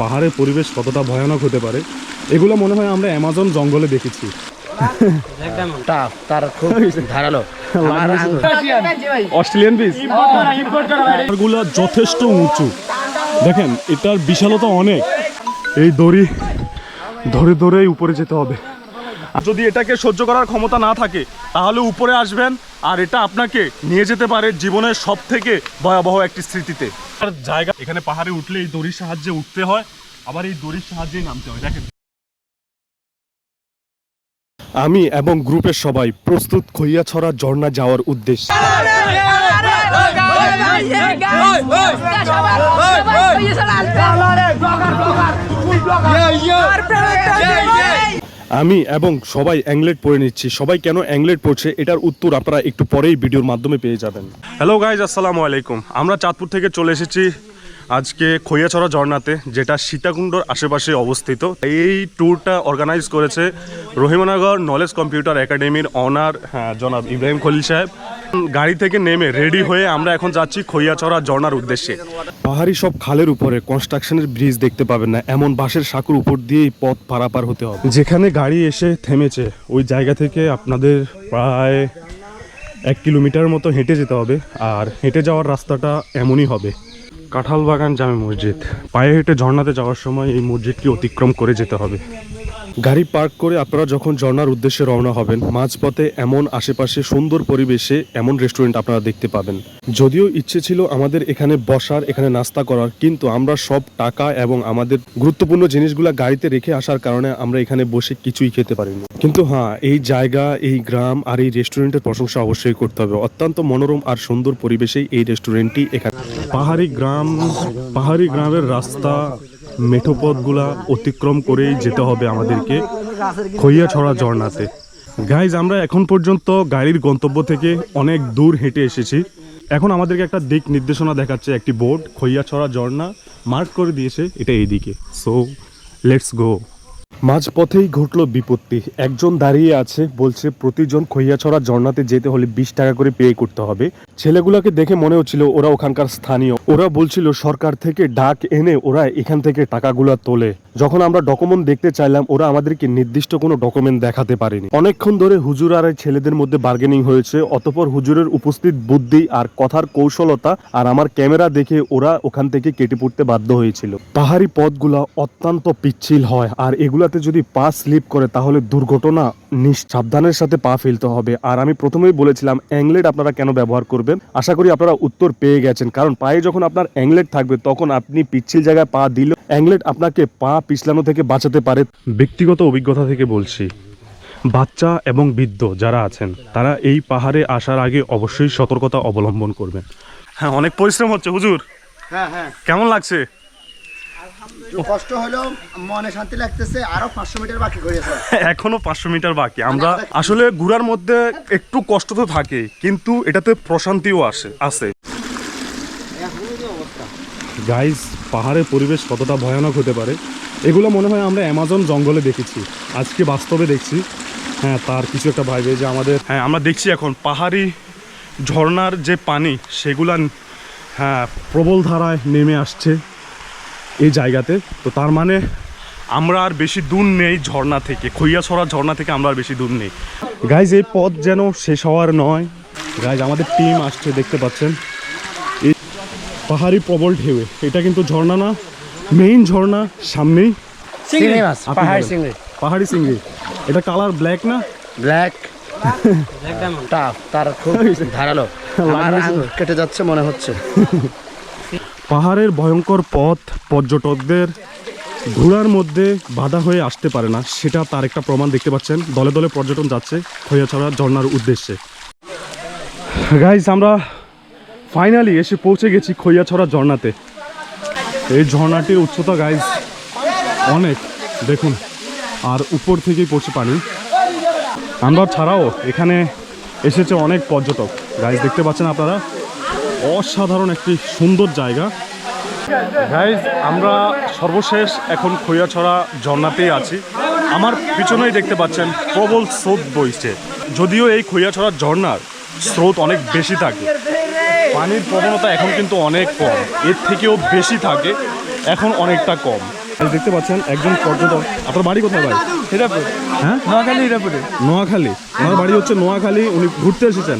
পাহাড়ের পরিবেশ কতটা ভয়ানক হতে পারে এগুলো মনে হয় আমরা অ্যামাজন জঙ্গলে দেখেছি। টাফ তার খুব ধারালো। অস্ট্রেলিয়ান পিসগুলো যথেষ্ট উঁচু। দেখেন এটার বিশালতা অনেক। এই দড়ি ধরে ধরেই উপরে যেতে হবে। যদি এটাকে সহ্য করার ক্ষমতা না থাকে তাহলে উপরে আসবেন আর এটা আপনাকে নিয়ে যেতে পারে জীবনের সব থেকে ভয়াবহ একটি স্মৃতিতে আর জায়গা এখানে পাহাড়ে উঠলে এই দড়ির সাহায্যে উঠতে হয় আবার এই দড়ির সাহায্যেই নামতে হয় দেখেন আমি এবং গ্রুপের সবাই প্রস্তুত খইয়াছড়া ঝর্ণা যাওয়ার উদ্দেশ্যে আমি এবং সবাই অ্যাংলেট পরে নিচ্ছি। সবাই কেন অ্যাংলেট পড়ছে, এটার উত্তর আপনারা একটু পরেই ভিডিওর মাধ্যমে পেয়ে যাবেন। হ্যালো গাইজ আসসালামু আলাইকুম। আমরা চাঁদপুর থেকে চলে এসেছি। আজকে খৈয়াছড়া ঝর্ণাতে যেটা সীতাকুণ্ডর আশেপাশে অবস্থিত এই ট্যুরটা অর্গানাইজ করেছে রহিমনগর নলেজ কম্পিউটার একাডেমির অনার হ্যাঁ জনাব ইব্রাহিম খলিল সাহেব। গাড়ি থেকে নেমে রেডি হয়ে আমরা এখন যাচ্ছি খৈয়াছড়া ঝর্ণার উদ্দেশ্যে। পাহাড়ি সব খালের উপরে কনস্ট্রাকশনের ব্রিজ দেখতে পাবেন না এমন বাঁশের সাঁকুর উপর দিয়েই পথ পারাপার হতে হবে। যেখানে গাড়ি এসে থেমেছে ওই জায়গা থেকে আপনাদের প্রায় এক কিলোমিটার মতো হেঁটে যেতে হবে আর হেঁটে যাওয়ার রাস্তাটা এমনই হবে। কাঁঠাল বাগান জামে মসজিদ। পায়ে হেঁটে ঝর্ণাতে যাওয়ার সময় এই মসজিদটি অতিক্রম করে যেতে হবে। গাড়ি পার্ক করে আপনারা যখন ঝর্নার উদ্দেশ্যে রওনা হবেন, মাঝপথে এমন আশেপাশে সুন্দর পরিবেশে এমন রেস্টুরেন্ট আপনারা দেখতে পাবেন। যদিও ইচ্ছে ছিল আমাদের এখানে বসার, এখানে নাস্তা করার, কিন্তু আমরা সব টাকা এবং আমাদের গুরুত্বপূর্ণ জিনিসগুলা গাড়িতে রেখে আসার কারণে আমরা এখানে বসে কিছুই খেতে পারিনি। কিন্তু হ্যাঁ এই জায়গা, এই গ্রাম আর এই রেস্টুরেন্টের প্রশংসা অবশ্যই করতে হবে। অত্যন্ত মনোরম আর সুন্দর পরিবেশেই এই রেস্টুরেন্টটি এখানে পাহাড়ি গ্রাম, পাহাড়ি গ্রামের রাস্তা মেঠো পথগুলা অতিক্রম করেই যেতে হবে আমাদেরকে খইয়াছড়া ঝর্ণাতে। গাইজ আমরা এখন পর্যন্ত গাড়ির গন্তব্য থেকে অনেক দূর হেঁটে এসেছি। এখন আমাদেরকে একটা দিক নির্দেশনা দেখাচ্ছে, একটি বোর্ড খইয়াছড়া ঝর্ণা মার্ক করে দিয়েছে, এটা এইদিকে। সো লেটস গো মাঝপথেই ঘটলো বিপত্তি। একজন দাঁড়িয়ে আছে, বলছে, প্রতিজন খৈয়াছড়া ঝর্ণাতে যেতে হলে বিশ টাকা করে পে করতে হবে। ছেলেগুলোকে দেখে মনে হচ্ছিল, ওরা ওখানকার স্থানীয়। ওরা বলছিল, সরকার থেকে ডাক এনে ওরা এখান থেকে টাকাগুলো তোলে। যখন আমরা ডকুমেন্ট দেখতে চাইলাম, ওরা আমাদেরকে নির্দিষ্ট কোনো ডকুমেন্ট দেখাতে পারেনি। অনেকক্ষণ ধরে হুজুর আর ছেলেদের মধ্যে বার্গেনিং হয়েছে, অতপর হুজুরের উপস্থিত বুদ্ধি আর কথার কৌশলতা আর আমার ক্যামেরা দেখে ওরা ওখান থেকে কেটে পড়তে বাধ্য হয়েছিল। পাহাড়ি পথগুলা অত্যন্ত পিচ্ছিল হয়, আর এগুলাতে যদি পা স্লিপ করে তাহলে দুর্ঘটনা নিঃ- সাবধানের সাথে পা ফেলতে হবে। আর আমি প্রথমেই বলেছিলাম অ্যাংলেট আপনারা কেন ব্যবহার করবেন? আশা করি আপনারা উত্তর পেয়ে গেছেন। কারণ পায়ে যখন আপনার অ্যাংলেট থাকবে তখন আপনি পিচ্ছিল জায়গায় পা দিলে অ্যাংলেট আপনাকে পা পিছলানো থেকে বাঁচাতে পারে। ব্যক্তিগত অভিজ্ঞতা থেকে বলছি বাচ্চা এবং বৃদ্ধ যারা আছেন তারা এই পাহাড়ে আসার আগে অবশ্যই সতর্কতা অবলম্বন করবেন। হ্যাঁ অনেক পরিশ্রম হচ্ছে হুজুর। হ্যাঁ হ্যাঁ। কেমন লাগছে? কষ্ট হলেও মনে শান্তি লাগতেছে আরও পাঁচশো মিটার বাকি করেছে এখনও পাঁচশো মিটার বাকি। আমরা আসলে ঘোরার মধ্যে একটু কষ্ট তো থাকে কিন্তু এটাতে প্রশান্তিও আসে আছে। গাইজ পাহাড়ের পরিবেশ কতটা ভয়ানক হতে পারে? এগুলো মনে হয় আমরা অ্যামাজন জঙ্গলে দেখেছি। আজকে বাস্তবে দেখছি। হ্যাঁ তার কিছু একটা ভাইবে যে আমাদের হ্যাঁ আমরা দেখছি এখন পাহাড়ি ঝর্ণার যে পানি সেগুলা হ্যাঁ প্রবল ধারায় নেমে আসছে। এই জায়গাতে। তো তার মানে আমরা আর বেশি দূর নেই ঝর্ণা থেকে। খইয়াছড়া ঝর্ণা থেকে আমরা আর বেশি দূর নেই। গাইজ এই পথ যেন শেষ হওয়ার নয়। গাইজ আমাদের টিম আসছে দেখতে পাচ্ছেন? এই পাহাড়ি প্রবল ঢেউয়ে এটা কিন্তু ঝর্ণা না মেইন ঝর্ণা সামনেই পাহাড়ি বলেন। চিংড়ি পাহাড়ি চিংড়ি এটা কালার ব্ল্যাক না? ব্ল্যাক টাফ তার খুব ধারালো। আমার কেটে যাচ্ছে মনে হচ্ছে। পাহাড়ের ভয়ঙ্কর পথ পর্যটকদের ঘোড়ার মধ্যে বাধা হয়ে আসতে পারে না, সেটা তার একটা প্রমাণ দেখতে পাচ্ছেন। দলে দলে পর্যটন যাচ্ছে খৈয়াছড়া ঝর্নার উদ্দেশ্যে। গাইজ আমরা ফাইনালি এসে পৌঁছে গেছি খৈয়াছড়া ঝর্ণাতে। এই ঝর্ণাটির উচ্চতা গাইজ অনেক। দেখুন, আর উপর থেকেই পড়ছে পানি। আমরা ছাড়াও এখানে এসেছে অনেক পর্যটক। গাইজ দেখতে পাচ্ছেন আপনারা? অসাধারণ একটি সুন্দর জায়গা। গাইজ আমরা সর্বশেষ এখন খৈয়াছড়া ঝর্ণাতেই আছি। আমার পিছনেই দেখতে পাচ্ছেন প্রবল স্রোত বইছে। যদিও এই খৈয়াছড়া ঝর্ণার স্রোত অনেক বেশি থাকে। পানির প্রবণতা এখন কিন্তু অনেক কম। এর থেকেও বেশি থাকে এখন অনেকটা কম। দেখতে পাচ্ছেন একজন পর্যটক। আপনার বাড়ি কোথায় ভাই? হিরাপুর। হ্যাঁ? নোয়াখালী হিরাপুরে। নোয়াখালী। ওনার বাড়ি হচ্ছে নোয়াখালী উনি ঘুরতে এসেছেন।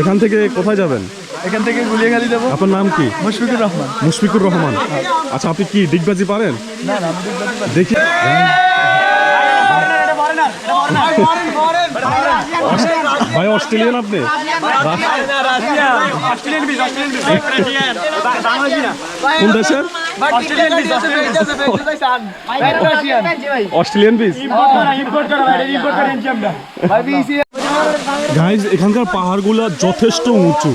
এখান থেকে কোথায় যাবেন? এখান থেকে গুলিয়াখালী যাব আপনার নাম কি? মুশফিকুর রহমান। মুশফিকুর রহমান। আচ্ছা আপনি কি ডিগবাজি পারেন? না না। দেখি। ভাই অস্ট্রেলিয়ান আপনি? কোন দেশের? অস্ট্রেলিয়ান বিচ গাইজ এখানকার পাহাড়গুলো যথেষ্ট উঁচু।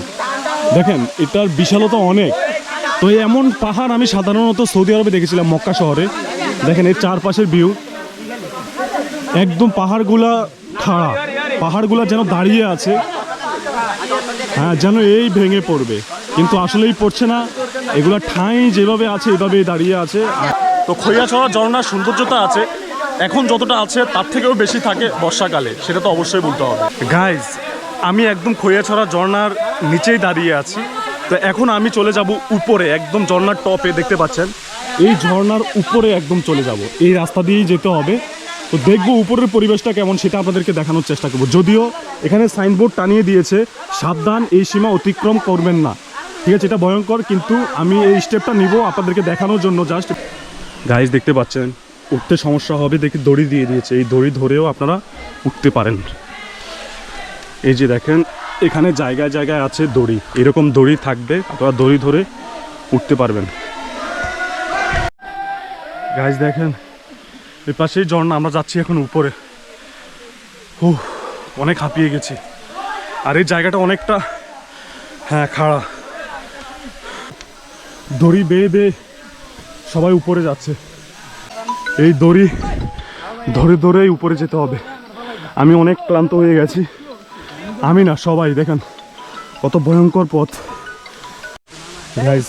দেখেন এটার বিশালতা অনেক। তো এই এমন পাহাড় আমি সাধারণত সৌদি আরবে দেখেছিলাম মক্কা শহরে। দেখেন এর চারপাশের ভিউ একদম পাহাড়গুলা খাড়া। পাহাড়গুলা যেন দাঁড়িয়ে আছে। হ্যাঁ যেন এই ভেঙে পড়বে। কিন্তু আসলেই পড়ছে না। এগুলা ঠাঁই যেভাবে আছে এভাবেই দাঁড়িয়ে আছে। তো খৈয়াছড়া ঝর্ণার সৌন্দর্যতা আছে। এখন যতটা আছে তার থেকেও বেশি থাকে বর্ষাকালে। সেটা তো অবশ্যই বলতে হবে। গাইজ আমি একদম খৈয়াছড়া ঝর্ণার নিচেই দাঁড়িয়ে আছি। তো এখন আমি চলে যাব উপরে, একদম ঝর্ণার টপে, দেখতে পাচ্ছেন? এই ঝর্ণার উপরে একদম চলে যাব। এই রাস্তা দিয়েই যেতে হবে। তো দেখব উপরের পরিবেশটা কেমন, সেটা আপনাদেরকে দেখানোর চেষ্টা করব। যদিও এখানে সাইনবোর্ড টানিয়ে দিয়েছে, সাবধান, এই সীমা অতিক্রম করবেন না। ঠিক আছে, এটা ভয়ঙ্কর, কিন্তু আমি এই স্টেপটা নিব আপনাদেরকে দেখানোর জন্য জাস্ট। গাইজ দেখতে পাচ্ছেন, উঠতে সমস্যা হবে, দেখি দড়ি দিয়ে দিয়েছে। এই দড়ি ধরেও আপনারা উঠতে পারেন। এই যে দেখেন, এখানে জায়গায় জায়গায় আছে দড়ি। এরকম দড়ি থাকবে, আপনারা দড়ি ধরে উঠতে পারবেন। গাইজ দেখেন, এই পাশেই ঝর্ণা, আমরা যাচ্ছি এখন উপরে। ও অনেক হাঁপিয়ে গেছি। আর এই জায়গাটা অনেকটা হ্যাঁ খাড়া। দড়ি বেয়ে বেয়ে সবাই উপরে যাচ্ছে। এই দড়ি ধরে ধরেই উপরে যেতে হবে। আমি অনেক ক্লান্ত হয়ে গেছি। আমি না, সবাই, দেখেন, কত ভয়ঙ্কর পথ। গাইজ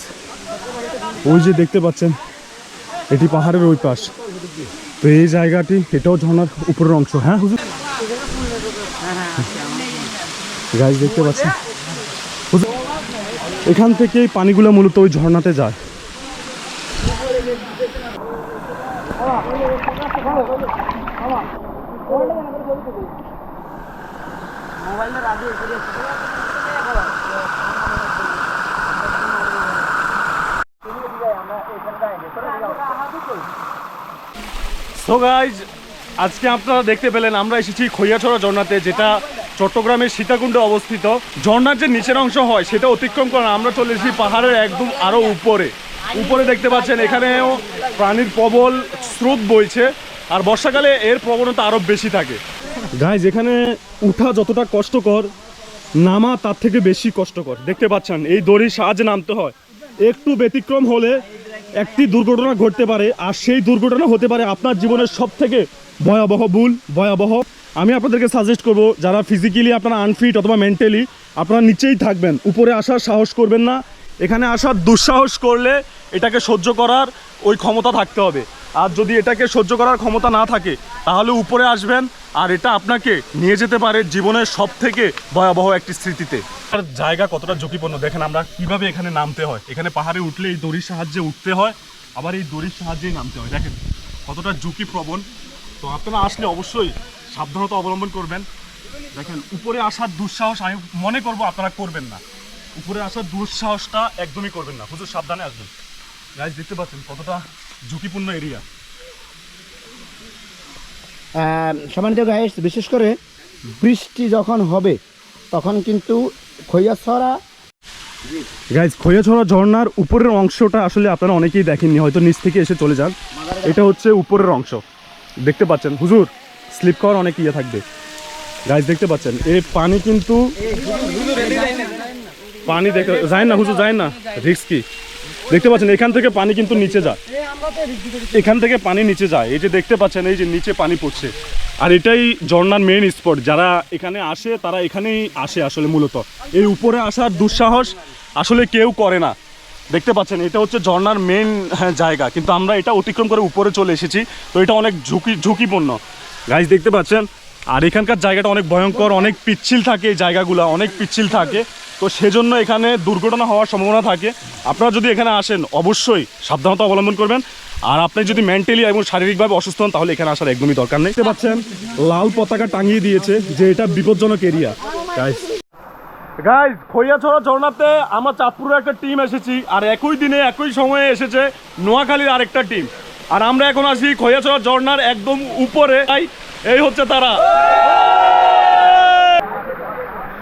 ওই যে দেখতে পাচ্ছেন, এটি পাহাড়ের ওই পাশ। তো এই জায়গাটি, এটাও ঝর্ণার উপরের অংশ হ্যাঁ হুজুর? গাছ দেখতে পাচ্ছেন? এখান থেকে পানিগুলো মূলত ওই ঝর্ণাতে যায়। আজকে আপনারা দেখতে পেলেন, আমরা এসেছি খৈয়াছড়া ঝর্ণাতে, যেটা চট্টগ্রামের সীতাকুণ্ডে অবস্থিত। ঝর্ণার যে নিচের অংশ হয়, সেটা অতিক্রম করে আমরা চলে এসেছি পাহাড়ের একদম আরও উপরে। উপরে দেখতে পাচ্ছেন, এখানেও প্রাণীর প্রবল স্রোত বইছে, আর বর্ষাকালে এর প্রবণতা আরও বেশি থাকে। গাইজ এখানে উঠা যতটা কষ্টকর, নামা তার থেকে বেশি কষ্টকর। দেখতে পাচ্ছেন, এই দড়ির সাহায্যে নামতে হয়। একটু ব্যতিক্রম হলে একটি দুর্ঘটনা ঘটতে পারে, আর সেই দুর্ঘটনা হতে পারে আপনার জীবনের সব থেকে ভয়াবহ ভুল, ভয়াবহ। আমি আপনাদেরকে সাজেস্ট করব, যারা ফিজিক্যালি আপনারা আনফিট অথবা মেন্টালি আপনারা নিচেই থাকবেন, উপরে আসার সাহস করবেন না। এখানে আসার দুঃসাহস করলে এটাকে সহ্য করার ওই ক্ষমতা থাকতে হবে। আর যদি এটাকে সহ্য করার ক্ষমতা না থাকে, তাহলে উপরে আসবেন আর এটা আপনাকে নিয়ে যেতে পারে জীবনের সব থেকে ভয়াবহ একটি স্মৃতিতে। আর জায়গা কতটা ঝুঁকিপূর্ণ? দেখেন, আমরা কীভাবে এখানে নামতে হয়? এখানে পাহাড়ে উঠলে এই দড়ির সাহায্যে উঠতে হয়, আবার এই দড়ির সাহায্যেই নামতে হয়। দেখেন, কতটা ঝুঁকিপ্রবণ। তো আপনারা আসলে অবশ্যই সাবধানতা অবলম্বন করবেন। দেখেন, উপরে আসার দুঃসাহস আমি মনে করব আপনারা করবেন না। উপরে আসার দুঃসাহসটা একদমই করবেন না। প্রচুর সাবধানে আসবেন। গাছ দেখতে পাচ্ছেন কতটা ঝুঁকিপূর্ণ এরিয়া সম্মানিত গাইস বিশেষ করে বৃষ্টি যখন হবে তখন কিন্তু খৈয়াছড়া গাইজ খৈয়াছড়া ঝর্ণার উপরের অংশটা আসলে আপনারা অনেকেই দেখেননি হয়তো নিচ থেকে এসে চলে যান এটা হচ্ছে উপরের অংশ। দেখতে পাচ্ছেন হুজুর স্লিপ খাওয়ার অনেক ইয়ে থাকবে। গাইজ দেখতে পাচ্ছেন এই পানি কিন্তু পানি দেখে যায় না হুজুর যায় না। রিস্ক কি? দেখতে পাচ্ছেন এখান থেকে পানি কিন্তু নিচে যায়। এখান থেকে পানি নিচে যায়। এই যে দেখতে পাচ্ছেন এই যে নিচে পানি পড়ছে। আর এটাই ঝর্নার মেইন স্পট যারা এখানে আসে তারা এখানেই আসে আসলে মূলত। এই উপরে আসার দুঃসাহস আসলে কেউ করে না। দেখতে পাচ্ছেন এটা হচ্ছে ঝর্ণার মেইন জায়গা। কিন্তু আমরা এটা অতিক্রম করে উপরে চলে এসেছি। তো এটা অনেক ঝুঁকি ঝুঁকিপূর্ণ। গাছ দেখতে পাচ্ছেন? আর এখানকার জায়গাটা অনেক ভয়ঙ্কর অনেক পিচ্ছিল থাকে এই জায়গাগুলো অনেক পিচ্ছিল থাকে। তো সেজন্য এখানে দুর্ঘটনা হওয়ার সম্ভাবনা থাকে। আপনারা যদি এখানে আসেন, অবশ্যই সাবধানতা অবলম্বন করবেন। আর আপনি যদি মেন্টালি এবং শারীরিকভাবে অসুস্থ হন, তাহলে এখানে আসার একদমই দরকার নেই। দেখতে পাচ্ছেন, লাল পতাকা টাঙিয়ে দিয়েছে যে এটা বিপজ্জনক এরিয়া গাইস গাইজ খৈয়াছড়া ঝর্ণাতে আমার চাঁদপুরের একটা টিম এসেছি, আর একই দিনে, একই সময়ে এসেছে নোয়াখালীর আরেকটা টিম আর আমরা এখন আছি খৈয়াছড়া ঝর্ণার একদম উপরে। এই হচ্ছে তারা।